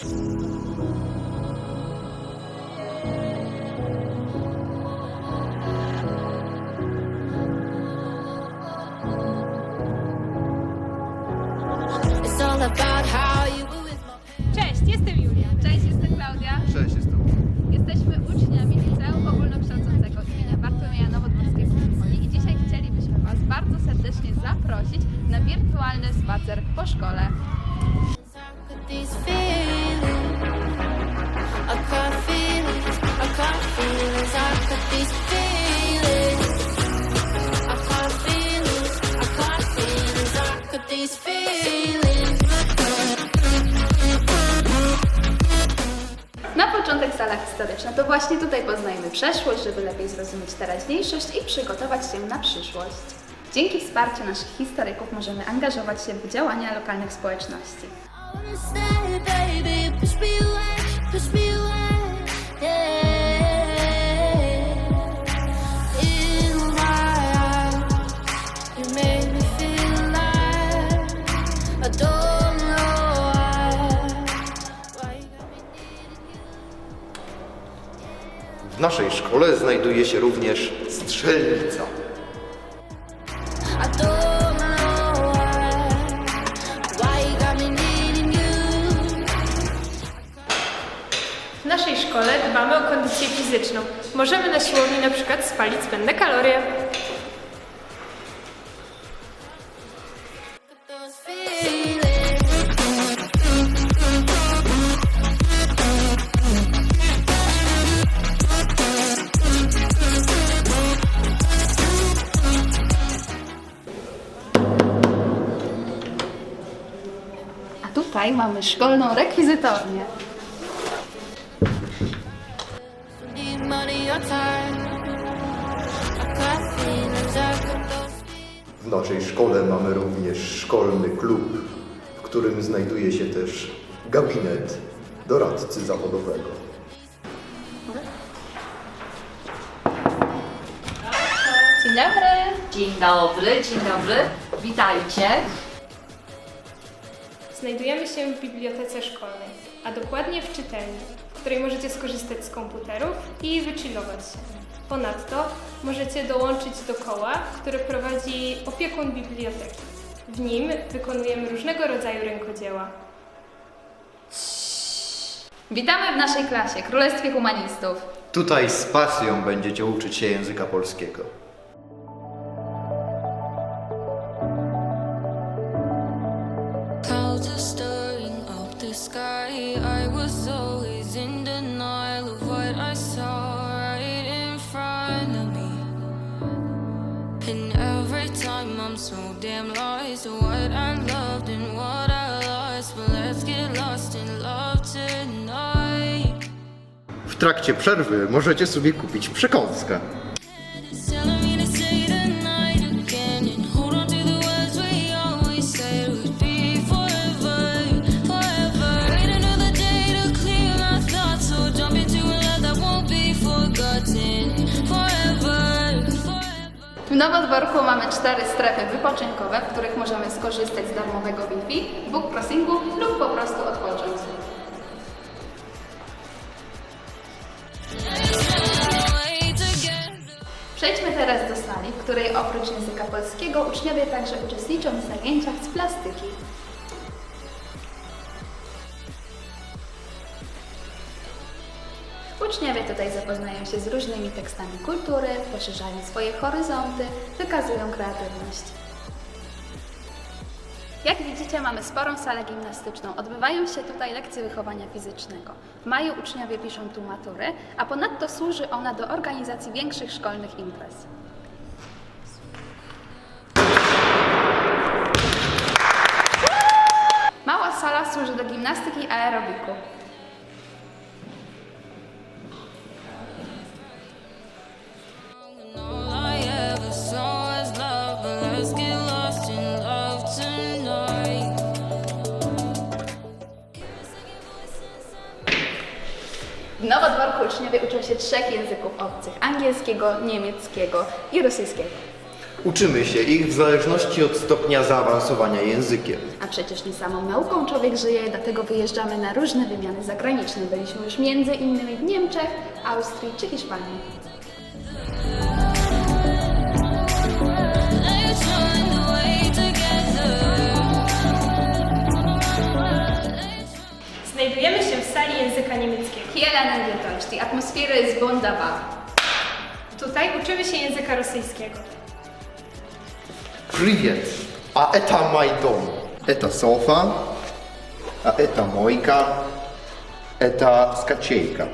Cześć, jestem Julia. Cześć, jestem Klaudia. Cześć, jestem. Jesteśmy uczniami Liceum Ogólnokształcącego imienia Bartłomieja Nowodworskiego i dzisiaj chcielibyśmy Was bardzo serdecznie zaprosić na wirtualny spacer po szkole. Na początek sala historyczna. To właśnie tutaj poznajemy przeszłość, żeby lepiej zrozumieć teraźniejszość i przygotować się na przyszłość. Dzięki wsparciu naszych historyków możemy angażować się w działania lokalnych społeczności. W naszej szkole znajduje się również strzelnica. W naszej szkole dbamy o kondycję fizyczną. Możemy na siłowni na przykład spalić zbędne kalorie. Tutaj mamy szkolną rekwizytornię. W naszej szkole mamy również szkolny klub, w którym znajduje się też gabinet doradcy zawodowego. Dzień dobry. Dzień dobry, dzień dobry. Witajcie. Znajdujemy się w bibliotece szkolnej, a dokładnie w czytelni, w której możecie skorzystać z komputerów i wychillować się. Ponadto możecie dołączyć do koła, które prowadzi opiekun biblioteki. W nim wykonujemy różnego rodzaju rękodzieła. Witamy w naszej klasie, Królestwie Humanistów. Tutaj z pasją będziecie uczyć się języka polskiego. That won't be forgotten, forever, forever. W Nowodworku mamy cztery strefy wypoczynkowe, w których możemy skorzystać z darmowego Wi-Fi, book crossingu lub po prostu odpocząć. Przejdźmy teraz do sali, w której oprócz języka polskiego uczniowie także uczestniczą w zajęciach z plastyki. Uczniowie tutaj zapoznają się z różnymi tekstami kultury, poszerzają swoje horyzonty, wykazują kreatywność. Jak widzicie, mamy sporą salę gimnastyczną. Odbywają się tutaj lekcje wychowania fizycznego. W maju uczniowie piszą tu matury, a ponadto służy ona do organizacji większych szkolnych imprez. Mała sala służy do gimnastyki i aerobiku. Się trzech języków obcych: angielskiego, niemieckiego i rosyjskiego. Uczymy się ich w zależności od stopnia zaawansowania językiem. A przecież nie samą nauką człowiek żyje, dlatego wyjeżdżamy na różne wymiany zagraniczne. Byliśmy już między innymi w Niemczech, Austrii czy Hiszpanii. niemieckiego. Hier lernen wir Deutsch. Die Atmosphäre ist wunderbar. Tutaj uczymy się języka rosyjskiego. Привет! А это мой дом. Это софа, а это мойка, это скачейка.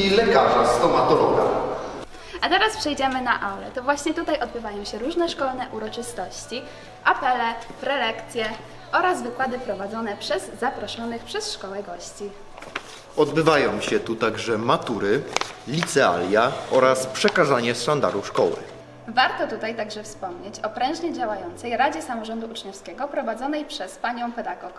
I lekarza stomatologa. A teraz przejdziemy na aulę. To właśnie tutaj odbywają się różne szkolne uroczystości, apele, prelekcje oraz wykłady prowadzone przez zaproszonych przez szkołę gości. Odbywają się tu także matury, licealia oraz przekazanie sztandaru szkoły. Warto tutaj także wspomnieć o prężnie działającej Radzie Samorządu Uczniowskiego prowadzonej przez panią pedagog.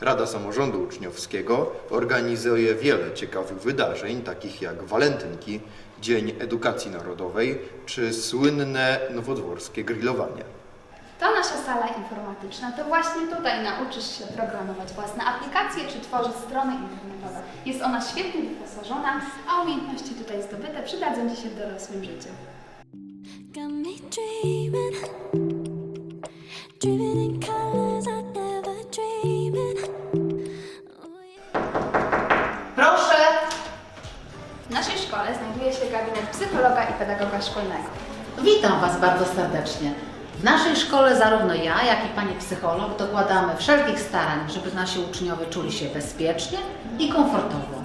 Rada Samorządu Uczniowskiego organizuje wiele ciekawych wydarzeń, takich jak walentynki, Dzień Edukacji Narodowej czy słynne nowodworskie grillowanie. To nasza sala informatyczna. To właśnie tutaj nauczysz się programować własne aplikacje czy tworzyć strony internetowe. Jest ona świetnie wyposażona, a umiejętności tutaj zdobyte przydadzą Ci się w dorosłym życiu. Got me dreaming, dreaming in colors gabinet psychologa i pedagoga szkolnego. Witam Was bardzo serdecznie. W naszej szkole zarówno ja, jak i Pani psycholog dokładamy wszelkich starań, żeby nasi uczniowie czuli się bezpiecznie i komfortowo.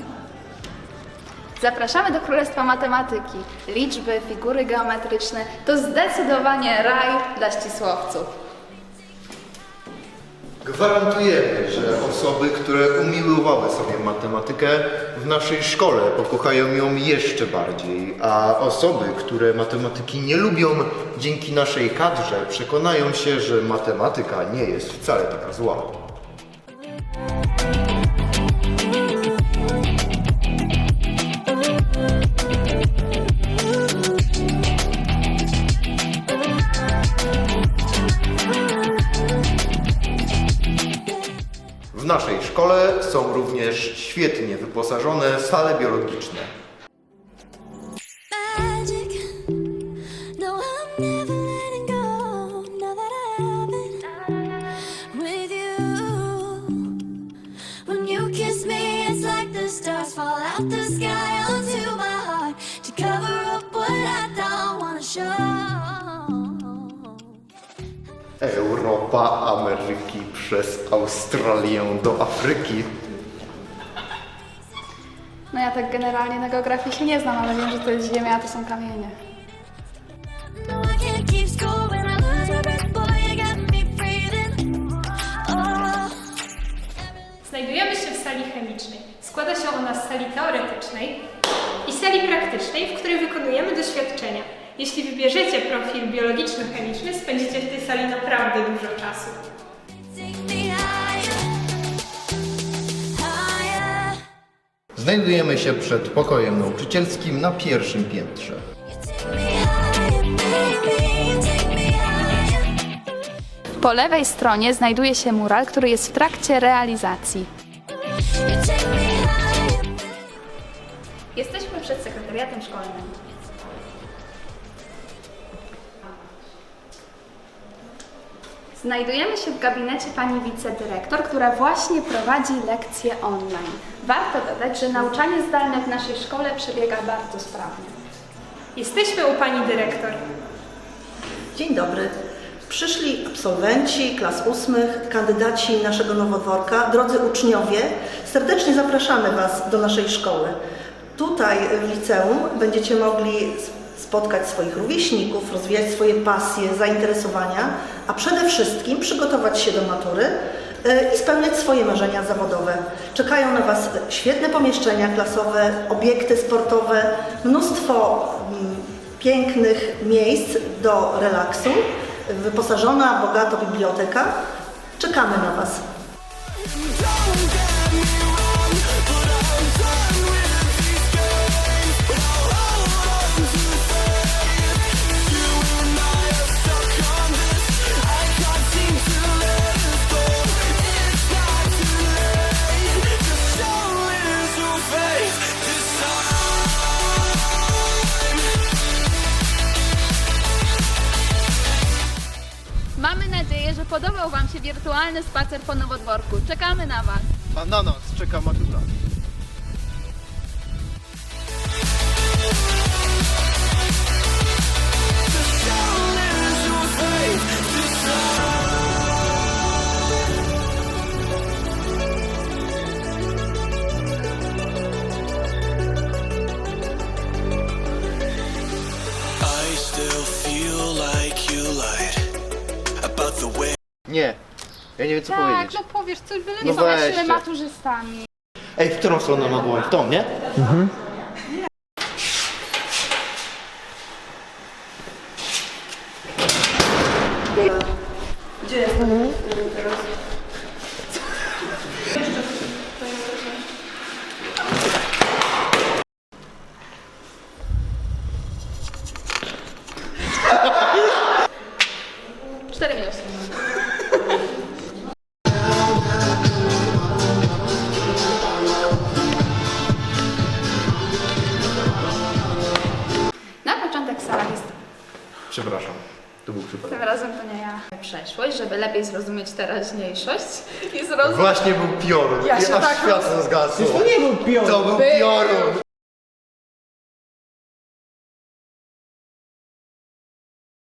Zapraszamy do Królestwa Matematyki. Liczby, figury geometryczne to zdecydowanie raj dla ścisłowców. Gwarantujemy, że osoby, które umiłowały sobie matematykę, w naszej szkole pokochają ją jeszcze bardziej, a osoby, które matematyki nie lubią, dzięki naszej kadrze przekonają się, że matematyka nie jest wcale taka zła. Szkole są również świetnie wyposażone sale biologiczne. No, show. Europa, Ameryki przez Australię do Afryki. No ja tak generalnie na geografii się nie znam, ale wiem, że to jest ziemia, a to są kamienie. Znajdujemy się w sali chemicznej. Składa się ona z sali teoretycznej i sali praktycznej, w której wykonujemy doświadczenia. Jeśli wybierzecie profil biologiczno-chemiczny, spędzicie w tej sali naprawdę dużo czasu. Znajdujemy się przed pokojem nauczycielskim na pierwszym piętrze. Po lewej stronie znajduje się mural, który jest w trakcie realizacji. Jesteśmy przed sekretariatem szkolnym. Znajdujemy się w gabinecie pani wicedyrektor, która właśnie prowadzi lekcje online. Warto dodać, że nauczanie zdalne w naszej szkole przebiega bardzo sprawnie. Jesteśmy u pani dyrektor. Dzień dobry. Przyszli absolwenci klas ósmych, kandydaci naszego nowodworka, drodzy uczniowie, serdecznie zapraszamy Was do naszej szkoły. Tutaj w liceum będziecie mogli spotkać swoich rówieśników, rozwijać swoje pasje, zainteresowania, a przede wszystkim przygotować się do matury e, i spełniać swoje marzenia zawodowe. Czekają na Was świetne pomieszczenia klasowe, obiekty sportowe, mnóstwo mm, pięknych miejsc do relaksu, wyposażona bogato biblioteka Czekamy na Was. Mamy nadzieję, że podobał Wam się wirtualny spacer po Nowodworku. Czekamy na Was! A na nas czeka matura. Nie, ja nie wiem co Tak, powiedzieć. no powiesz coś, byle No nie weźcie. zobaczymy maturzystami. Ej, w którą stronę mogłem? W tą, nie? Cztery Przeszłość, żeby lepiej zrozumieć teraźniejszość i zrozumieć... Właśnie był piorun. Ja się aż tak światło zgasło. To nie był pion. To był piorun.